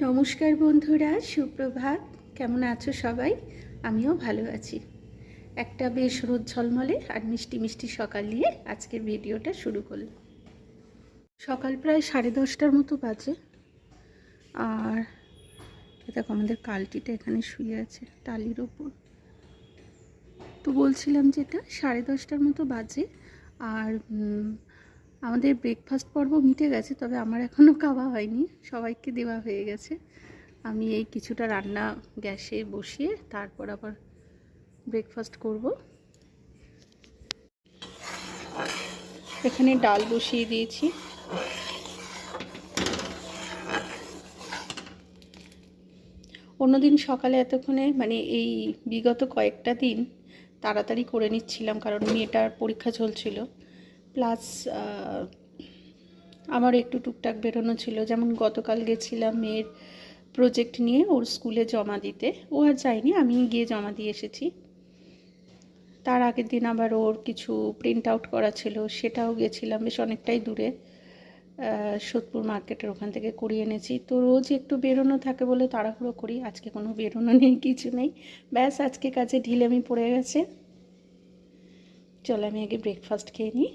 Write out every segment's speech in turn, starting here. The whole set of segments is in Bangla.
নমস্কার বন্ধুরা, সুপ্রভাত। কেমন আছো সবাই? আমিও ভালো আছি। একটা বেশ রোদ ঝলমলে আর মিষ্টি মিষ্টি সকাল নিয়ে আজকের ভিডিওটা শুরু করলাম। সকাল প্রায় সাড়ে দশটার মতো বাজে। আর দেখো আমাদের কালটিটা এখানে শুয়ে আছে, টালির ওপর। তো বলছিলাম যেটা সাড়ে দশটার মতো বাজে। আর আমাদের ব্রেকফাস্ট পর্ব মিটে গেছে, তবে আমার এখনও খাওয়া হয়নি। সবাইকে দেওয়া হয়ে গেছে। আমি এই কিছুটা রান্না গ্যাসে বসিয়ে তারপর আবার ব্রেকফাস্ট করব। এখানে ডাল বসিয়ে দিয়েছি। অন্যদিন সকালে এতক্ষণে মানে এই বিগত কয়েকটা দিন তাড়াতাড়ি করে নিচ্ছিলাম, কারণ মেয়েটার পরীক্ষা চলছিল। প্লাস আমার একটু টুকটাক বেরোনো ছিল। যেমন গতকাল গেছিলাম মেয়ের প্রজেক্ট নিয়ে ওর স্কুলে জমা দিতে। ও আর যায়নি আমি গিয়ে জমা দিয়ে এসেছি। তার আগের দিন আবার ওর কিছু প্রিন্ট আউট করা ছিল, সেটাও গেছিলাম বেশ অনেকটাই দূরে সোদপুর মার্কেটের ওখান থেকে করিয়ে এনেছি। তো রোজ একটু বেরোনো থাকে বলে তাড়াহুড়ো করি, আজকে কোনো বেরোনো নেই, কিছু নেই। ব্যাস, আজকে কাজে ঢিলেমি পড়ে গেছে। চল আমি আগে ব্রেকফাস্ট খেয়ে নিই।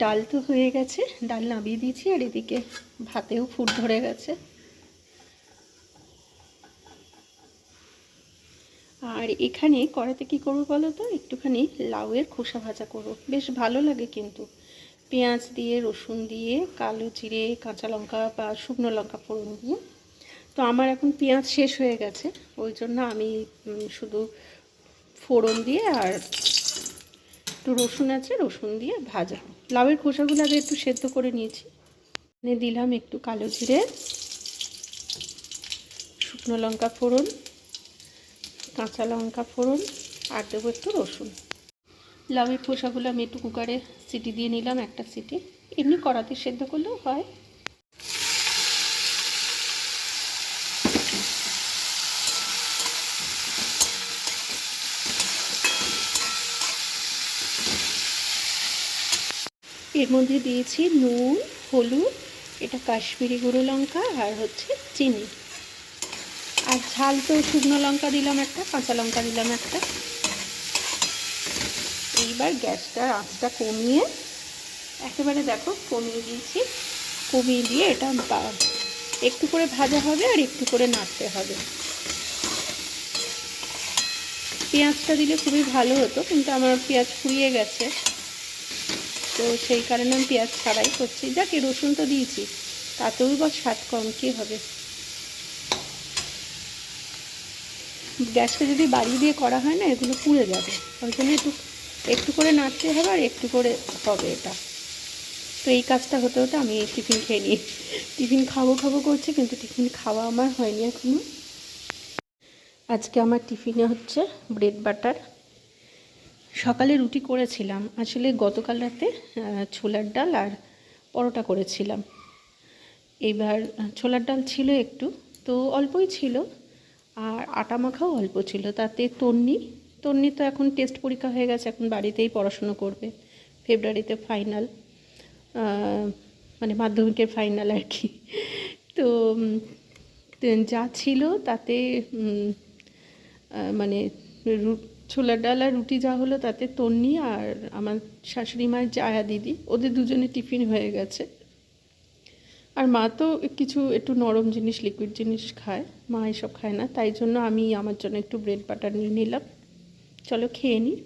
ডাল তো হয়ে গেছে, ডাল নামিয়ে দিয়েছি আর এদিকে ভাতেও ফুট ধরে গেছে। আর এখানে কড়াতে কি করব বলো তো? একটুখানি লাউয়ের খোসা ভাজা করব। বেশ ভালো লাগে কিন্তু। পেঁয়াজ দিয়ে, রসুন দিয়ে, কালো জিরে, কাঁচা লঙ্কা বা শুকনো লঙ্কা ফোড়ন দিয়ে। তো আমার এখন পেঁয়াজ শেষ হয়ে গেছে, ওই জন্য আমি শুধু ফোড়ন দিয়ে আর একটু রসুন আছে, রসুন দিয়ে ভাজা। লাউয়ের খোসাগুলো আগে একটু সেদ্ধ করে নিয়েছি। এনে দিলাম একটু কালো জিরে, শুকনো লঙ্কা ফোড়ন, কাঁচা লঙ্কা ফোড়ন, আর দেবো একটু রসুন। লাউয়ের খোসাগুলো আমি একটু কুকারে সিটি দিয়ে নিলাম, একটা সিটি। এমনি কড়াতে সেদ্ধ করলেও হয়। এর মধ্যে দিয়েছি নুন, হলুদ, এটা কাশ্মীরি গুঁড়ো লঙ্কা আর হচ্ছে চিনি। আর ঝাল তো শুকনো লঙ্কা দিলাম একটা, কাঁচা লঙ্কা দিলাম একটা। এইবার গ্যাসটার আঁচটা কমিয়ে, একেবারে দেখো কমিয়ে দিয়েছি। কমিয়ে দিয়ে এটা একটু করে ভাজা হবে আর একটু করে নাড়তে হবে। পেঁয়াজটা দিলে খুবই ভালো হতো, কিন্তু আমার পেঁয়াজ ফুরিয়ে গেছে। তো সেই কারণে আমি পেঁয়াজ ছাড়াই করছি। যাকে রসুন তো দিয়েছি, তাতেও বা স্বাদ কম, কী হবে? গ্যাসটা যদি বাড়িয়ে দিয়ে করা হয় না, এগুলো পুড়ে যাবে। ওই জন্য একটু একটু করে নাড়তে হবে আর একটু করে হবে এটা। তো এই কাজটা হতে হতে আমি টিফিন খেয়ে নিই। টিফিন খাব খাব করছি, কিন্তু টিফিন খাওয়া আমার হয়নি এখনও। আজকে আমার টিফিনে হচ্ছে ব্রেড বাটার। সকালে রুটি করেছিলাম। আসলে গতকাল রাতে ছোলার ডাল আর পরোটা করেছিলাম। এবার ছোলার ডাল ছিল একটু, তো অল্পই ছিল। আর আটা মাখাও অল্প ছিল। তাতে তন্নি তন্নি তো এখন টেস্ট পরীক্ষা হয়ে গেছে, এখন বাড়িতেই পড়াশুনো করবে। ফেব্রুয়ারিতে ফাইনাল মানে মাধ্যমিকের ফাইনাল আর কি। তো যা ছিল তাতে মানে ছোলার ডাল আর রুটি যা হলো তাতে তন্নি আর আমার শাশুড়ি মায়ের জায়া দিদি, ওদের দুজনে টিফিন হয়ে গেছে। আর মা তো কিছু একটু নরম জিনিস লিকুইড জিনিস খায়, মা এসব খায় না, তাই জন্য আমি আমার জন্য একটু ব্রেড বাটার নিয়ে নিলাম। চলো খেয়ে নিই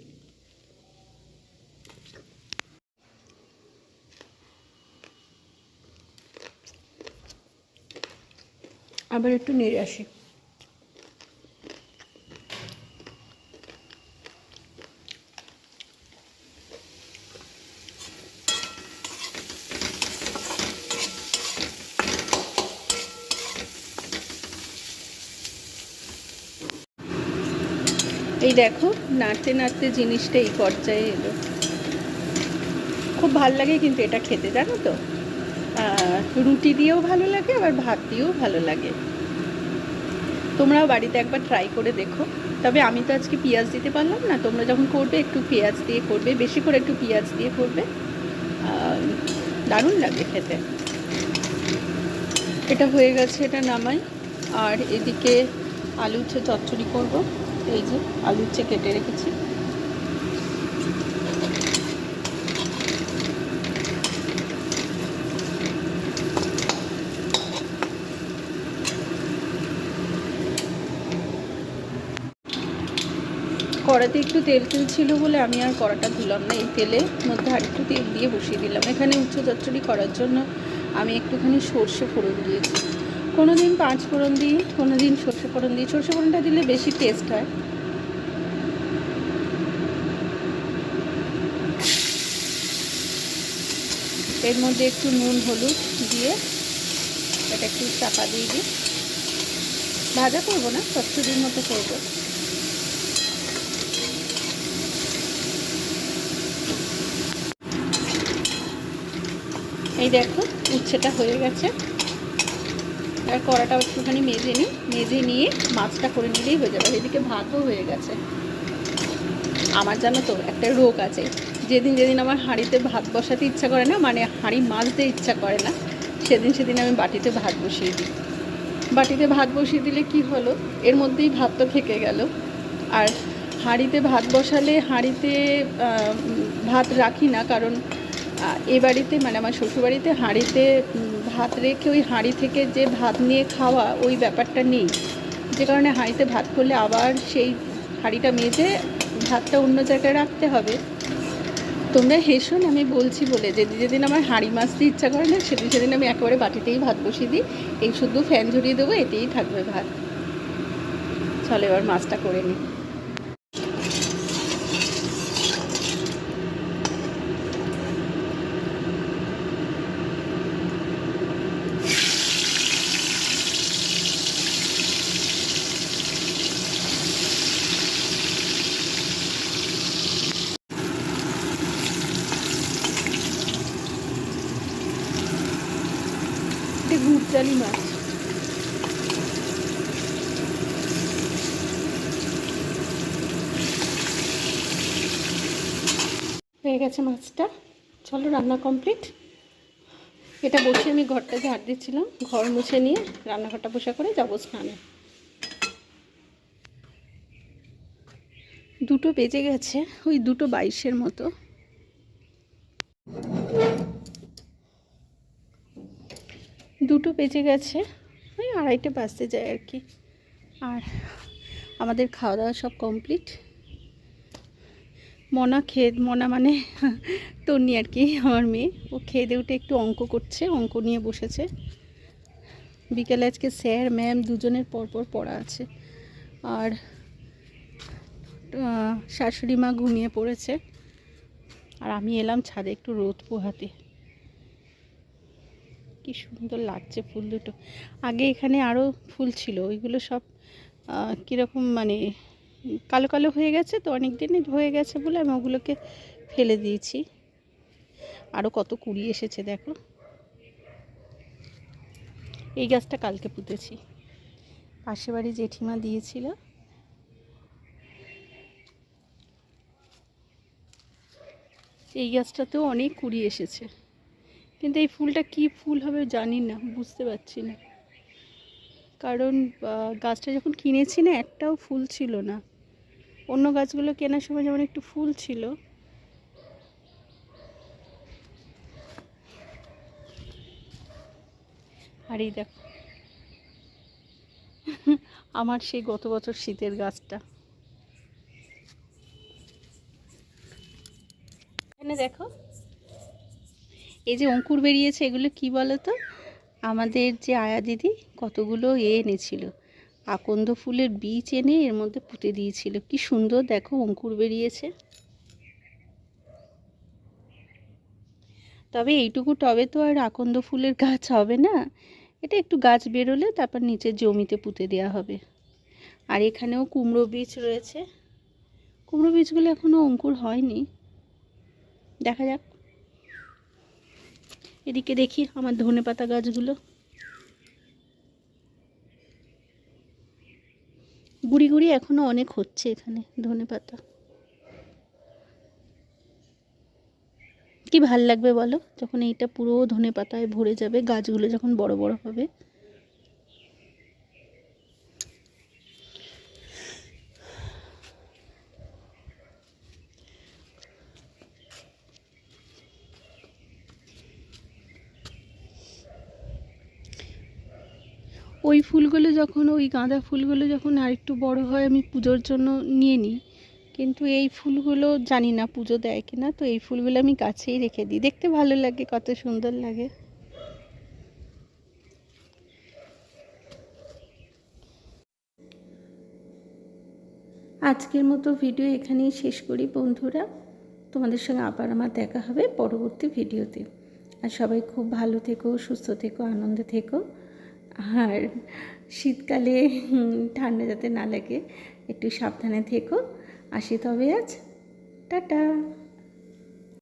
আবার একটু নেড়ে আসি। এই দেখো, নাড়তে নাড়তে জিনিসটা এই পর্যায়ে এলো। খুব ভালো লাগে কিন্তু এটা খেতে, জানো তো? রুটি দিয়েও ভালো লাগে, আবার ভাত দিয়েও ভালো লাগে। তোমরাও বাড়িতে একবার ট্রাই করে দেখো। তবে আমি তো আজকে পেঁয়াজ দিতে পারলাম না, তোমরা যখন করবে একটু পেঁয়াজ দিয়ে করবে, বেশি করে একটু পেঁয়াজ দিয়ে করবে। দারুণ লাগে খেতে। এটা হয়ে গেছে এটা নামাই। আর এদিকে আলু চচ্চড়ি করব। এই যে আলু উচ্ছে কেটে রেখেছি। কড়াতে একটু তেল তেল ছিল বলে আমি আর কড়াটা ধুলাম না। এই তেলের মধ্যে আর একটু তেল দিয়ে বসিয়ে দিলাম। এখানে উচ্চ চচ্চড়ি করার জন্য আমি একটুখানি সর্ষে ফোড়ন দিয়েছি। কোনো দিন পাঁচ ফোড়ন দিই কোনো দিন সর্ষে ফোড়ন দিই। সর্ষে ফোড়নটা দিলে বেশি টেস্ট হয়। এর মধ্যে একটু নুন, হলুদ দিয়ে এটা একটু চাপা দিয়ে দিই। ভাজা করব না চচ্চড়ির মতো করব। এই দেখো, উচ্ছেটা হয়ে গেছে। আর কড়াটা একটুখানি মেজে নিই। মেজে নিয়ে মাছটা করে নিলেই হয়ে যাবে। এদিকে ভাতও হয়ে গেছে। আমার জানো তো, একটা রোগ আছে। যেদিন যেদিন আমার হাঁড়িতে ভাত বসাতে ইচ্ছা করে না মানে হাঁড়ি মাজতে ইচ্ছা করে না, সেদিন সেদিন আমি বাটিতে ভাত বসিয়ে দিই। বাটিতে ভাত বসিয়ে দিলে কি হলো? এর মধ্যেই ভাত তো থেকে গেল। আর হাঁড়িতে ভাত বসালে হাঁড়িতে ভাত রাখি না, কারণ এ বাড়িতে মানে আমার শ্বশুরবাড়িতে হাঁড়িতে ভাত রেখে ওই হাঁড়ি থেকে যে ভাত নিয়ে খাওয়া ওই ব্যাপারটা নেই। যে কারণে হাঁড়িতে ভাত করলে আবার সেই হাঁড়িটা মেজে ভাতটা অন্য জায়গায় রাখতে হবে। তোমরা হেসো আমি বলছি বলে যে যেদিন আমার হাঁড়ি মাছতে ইচ্ছা করে না, সেদিন সেদিন আমি একেবারে বাটিতেই ভাত বসিয়ে দিই। এই শুধু ফ্যান ঝরিয়ে দেবো, এতেই থাকবে ভাত। চলো এবার মাছটা করে নিই। এটা গুড়চালি মাছ। হয়ে গেছে মাছটা। চলো রান্না কমপ্লিট। এটা বসে আমি ঘরটা ঝাড় দিচ্ছিলাম। ঘর মুছে নিয়ে রান্নাঘরটা বসে করে যাব স্নানে। দুটো বেজে গেছে, ওই দুটো বাইশের মতো। দুটো বেজে গেছে। ওই আড়াইটে বাজতে যায় আর কি। আর আমাদের খাওয়া দাওয়া সব কমপ্লিট মনা খেয়ে, মনা মানে তন্নি আর কি, আমার মেয়ে। ও খেয়ে উঠে একটু অঙ্ক করছে, অঙ্ক নিয়ে বসেছে। বিকেলে আজকে স্যার, ম্যাম দুজনের পরপর পড়া আছে। আর শাশুড়ি মা ঘুমিয়ে পড়েছে। আর আমি এলাম ছাদে একটু রোদ পোহাতে। কি সুন্দর লাগছে ফুল দুটো। আগে এখানে আরও ফুল ছিল, ওইগুলো সব কীরকম মানে কালো কালো হয়ে গেছে তো অনেক দিনই হয়ে গেছে বলে আমি ওগুলোকে ফেলে দিয়েছি। আরও কত কুড়ি এসেছে দেখো। এই গাছটা কালকে পুঁতেছি। পাশে বাড়ি জেঠিমা দিয়েছিল। এই গাছটাতেও অনেক কুড়ি এসেছে। কিন্তু এই ফুলটা কি ফুল হবে জানি না, বুঝতে পারছি না। কারণ গাছটা যখন কিনেছি না, একটাও ফুল ছিল না। অন্য গাছগুলো কেনার সময় যেমন একটু ফুল ছিল। আর এই দেখো, আমার সেই গত বছর শীতের গাছটা। এখানে দেখো এই যে অঙ্কুর বেরিয়েছে, এগুলো কি বলো তো আমাদের যে আয়া দিদি কতগুলো এ এনেছিল। আকন্দ ফুলের বীজ এনে এর মধ্যে পুঁতে দিয়েছিল। কি সুন্দর দেখো অঙ্কুর বেরিয়েছে। তবে এইটুকু টবে তো আর আকন্দ ফুলের গাছ হবে না। এটা একটু গাছ বেরোলে তারপর নিচের জমিতে পুঁতে দেওয়া হবে। আর এখানেও কুমড়ো বীজ রয়েছে। কুমড়ো বীজগুলো এখনও অঙ্কুর হয়নি। দেখা যাক। এদিকে দেখি আমার ধনে পাতা গাছগুলো। গুড়ি গুড়ি এখনও অনেক হচ্ছে এখানে ধনে পাতা। কি ভালো লাগবে বলো? যখন এইটা পুরো ধনে পাতায় ভরে যাবে, গাছগুলো যখন বড় বড় হবে ওই ফুলগুলো যখন, ওই গাঁদা ফুলগুলো যখন আরেকটু বড় হয়, আমি পুজোর জন্য নিয়ে নিই। কিন্তু এই ফুলগুলো জানি না পুজো দেয় কিনা, তো এই ফুলগুলো আমি গাছেই রেখে দিই। দেখতে ভালো লাগে, কত সুন্দর লাগে। আজকের মতো ভিডিও এখানেই শেষ করি বন্ধুরা। তোমাদের সঙ্গে আবার আমার দেখা হবে পরবর্তী ভিডিওতে। আর সবাই খুব ভালো থেকো, সুস্থ থেকো, আনন্দে থেকো। আর শীতকালে ঠান্ডা যাতে না লাগে একটু সাবধানে থেকো। আসি তবে আজ। টাটা।